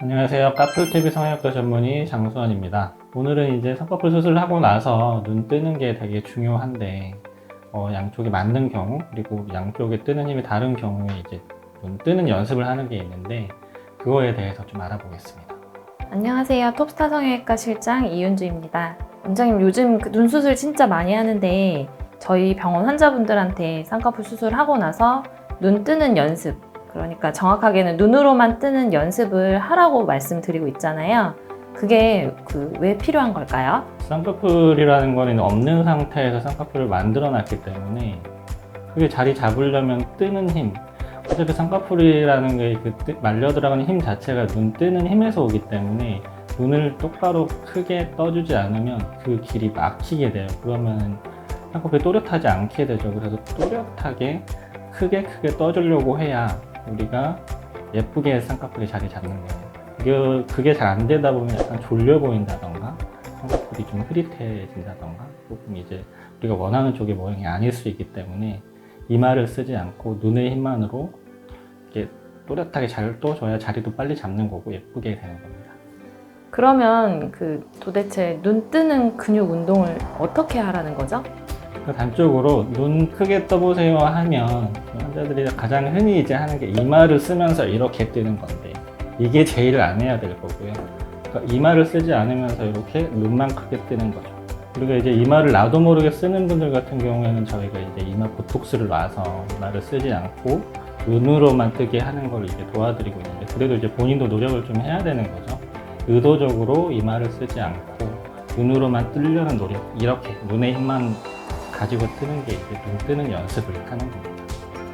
안녕하세요. 까풀TV 성형외과 전문의 장수원입니다. 오늘은 이제 쌍꺼풀 수술하고 나서 눈 뜨는 게 되게 중요한데, 어, 양쪽이 맞는 경우, 그리고 양쪽에 뜨는 힘이 다른 경우에 이제 눈 뜨는 연습을 하는 게 있는데, 그거에 대해서 좀 알아보겠습니다. 안녕하세요. 톱스타 성형외과 실장 이윤주입니다. 원장님 요즘 그 눈 수술 진짜 많이 하는데 저희 병원 환자분들한테 쌍꺼풀 수술하고 나서 눈 뜨는 연습 그러니까 정확하게는 눈으로만 뜨는 연습을 하라고 말씀드리고 있잖아요. 그게 그 왜 필요한 걸까요? 쌍꺼풀이라는 거는 없는 상태에서 쌍꺼풀을 만들어 놨기 때문에, 그게 자리 잡으려면 뜨는 힘, 어차피 쌍꺼풀이라는 게 그 말려 들어가는 힘 자체가 눈 뜨는 힘에서 오기 때문에 눈을 똑바로 크게 떠주지 않으면 그 길이 막히게 돼요. 그러면 쌍꺼풀이 또렷하지 않게 되죠. 그래서 또렷하게 크게 크게 떠주려고 해야 우리가 예쁘게 쌍꺼풀이 자리 잡는 거예요. 그게, 그게 잘 안 되다 보면 약간 졸려 보인다던가 쌍꺼풀이 좀 흐릿해진다던가 조금 이제 우리가 원하는 쪽의 모양이 아닐 수 있기 때문에 이마를 쓰지 않고 눈의 힘만으로 이렇게 또렷하게 잘 떠줘야 자리도 빨리 잡는 거고 예쁘게 되는 겁니다. 그러면 그 도대체 눈 뜨는 근육 운동을 어떻게 하라는 거죠? 그 단적으로 눈 크게 떠보세요 하면 환자들이 가장 흔히 이제 하는 게 이마를 쓰면서 이렇게 뜨는 건데 이게 제일 안 해야 될 거고요. 그러니까 이마를 쓰지 않으면서 이렇게 눈만 크게 뜨는 거죠. 우리가 이제 이마를 나도 모르게 쓰는 분들 같은 경우에는 저희가 이제 이마 보톡스를 놔서 이마를 쓰지 않고 눈으로만 뜨게 하는 걸 이제 도와드리고 있는데 그래도 이제 본인도 노력을 좀 해야 되는 거죠. 의도적으로 이마를 쓰지 않고 눈으로만 뜨려는 노력 이렇게 눈의 힘만 가지고 뜨는 게 이제 눈 뜨는 연습을 하는 겁니다.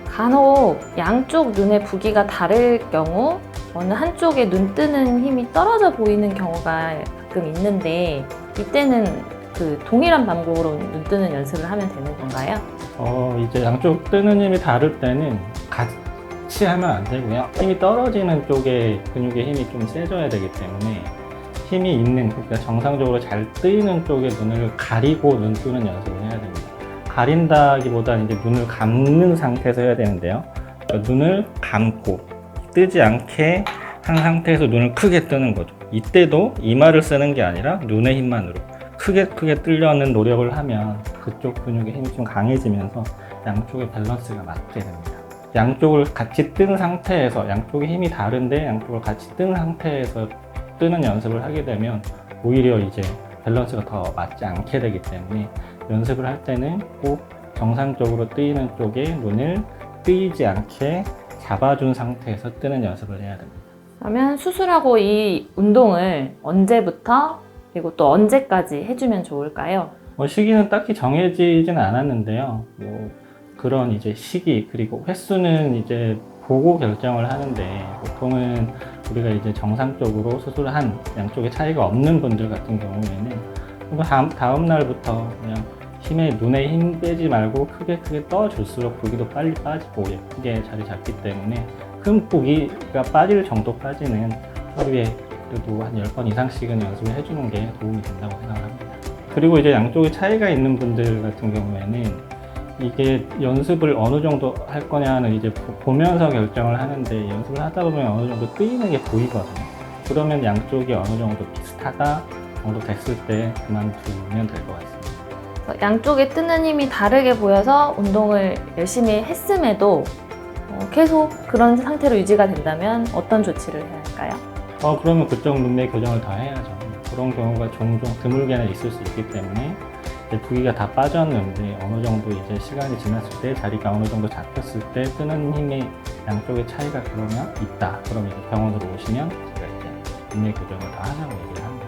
간혹 양쪽 눈의 부기가 다를 경우 어느 한쪽에 눈 뜨는 힘이 떨어져 보이는 경우가 가끔 있는데 이때는 그 동일한 방법으로 눈 뜨는 연습을 하면 되는 건가요? 어, 이제 양쪽 뜨는 힘이 다를 때는 같이 하면 안 되고요. 힘이 떨어지는 쪽에 근육의 힘이 좀 세져야 되기 때문에 힘이 있는, 그러니까 정상적으로 잘 뜨이는 쪽에 눈을 가리고 눈 뜨는 연습을 해야 됩니다. 가린다기보다는 이제 눈을 감는 상태에서 해야 되는데요. 그러니까 눈을 감고 뜨지 않게 한 상태에서 눈을 크게 뜨는 거죠. 이때도 이마를 쓰는 게 아니라 눈의 힘만으로 크게 크게 뜨려는 노력을 하면 그쪽 근육의 힘이 좀 강해지면서 양쪽의 밸런스가 맞게 됩니다. 양쪽을 같이 뜬 상태에서 양쪽의 힘이 다른데 양쪽을 같이 뜬 상태에서 뜨는 연습을 하게 되면 오히려 이제 밸런스가 더 맞지 않게 되기 때문에 연습을 할 때는 꼭 정상적으로 뜨이는 쪽에 눈을 뜨이지 않게 잡아준 상태에서 뜨는 연습을 해야 됩니다. 그러면 수술하고 이 운동을 언제부터 그리고 또 언제까지 해주면 좋을까요? 뭐 시기는 딱히 정해지진 않았는데요. 뭐 그런 이제 시기 그리고 횟수는 이제 보고 결정을 하는데 보통은 우리가 이제 정상적으로 수술을 한 양쪽에 차이가 없는 분들 같은 경우에는 뭐 다음, 다음 날부터 그냥 힘에 눈에 힘 빼지 말고 크게 크게 떠줄수록 부기도 빨리 빠지고 예쁘게 자리 잡기 때문에 큰 부기가 빠질 정도까지는 하루에 그래도 한 10번 이상씩은 연습을 해주는 게 도움이 된다고 생각합니다. 그리고 이제 양쪽에 차이가 있는 분들 같은 경우에는 이게 연습을 어느 정도 할 거냐는 이제 보- 보면서 결정을 하는데 연습을 하다 보면 어느 정도 뜨이는 게 보이거든요. 그러면 양쪽이 어느 정도 비슷하다 정도 됐을 때 그만두면 될 것 같습니다. 그래서 양쪽에 뜨는 힘이 다르게 보여서 운동을 열심히 했음에도 어, 계속 그런 상태로 유지가 된다면 어떤 조치를 해야 할까요? 어, 그러면 그쪽 눈매 교정을 더 해야죠. 그런 경우가 종종 드물게는 있을 수 있기 때문에 부기가 다 빠졌는데 어느 정도 이제 시간이 지났을 때 자리가 어느 정도 잡혔을 때 뜨는 힘의 양쪽의 차이가 그러면 있다. 그럼 이제 병원으로 오시면 제가 이제 눈매 교정을 더 하자고 얘기를 합니다.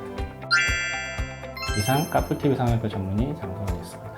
이상 까뿔TV 상형외과 전문의 장성원이었습니다.